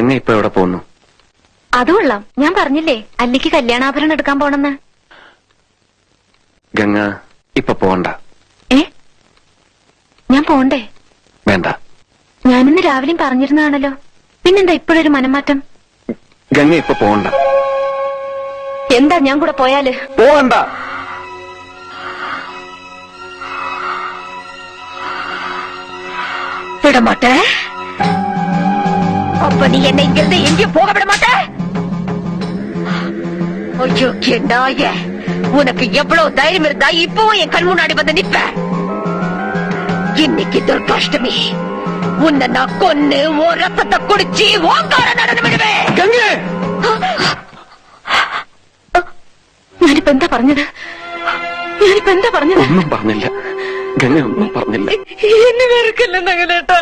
ഗംഗ ഇപ്പൊ എവിടെ പോകുന്നു അത് കൊള്ളാം. ഞാൻ പറഞ്ഞില്ലേ അല്ലിക്ക് കല്യാണാഭരണം എടുക്കാൻ പോണെന്ന്. ഗംഗ ഇപ്പൊ പോണ്ട. ഏ? ഞാൻ പോണ്ടേ? വേണ്ട. ഞാനിന്ന് രാവിലെയും പറഞ്ഞിരുന്നതാണല്ലോ. പിന്നെന്താ ഇപ്പോഴൊരു മനംമാറ്റം? ഗംഗ ഇപ്പൊ പോണ്ട. എന്താ ഞാൻ കൂടെ പോയാൽ? പോകണ്ട விட மாட்டேன் அப்ப நீ என்னை இங்கிருந்து எங்கேயும் போக விட மாட்ட ஐயோ நாய உனக்கு எவ்வளவு தைரியம் இருந்தா இப்பவும் என் கண் முன்னாடி வந்து நிப்ப இன்னைக்கு துர்காஷ்டமி உன்னை நான் கொன்னு ஓ ரத்தத்தை குடிச்சு ஓங்கார நடந்து விடுவேன் ഗംഗ ഞാനിപ്പോ എന്താ പറഞ്ഞത് ഞാനിപ്പോ എന്താ പറഞ്ഞത് ഒന്നും പറഞ്ഞില്ല ഗംഗ ഒന്നും പറഞ്ഞില്ല എന്നെ വെറുക്കല്ലെന്നങ്ങനേട്ടാ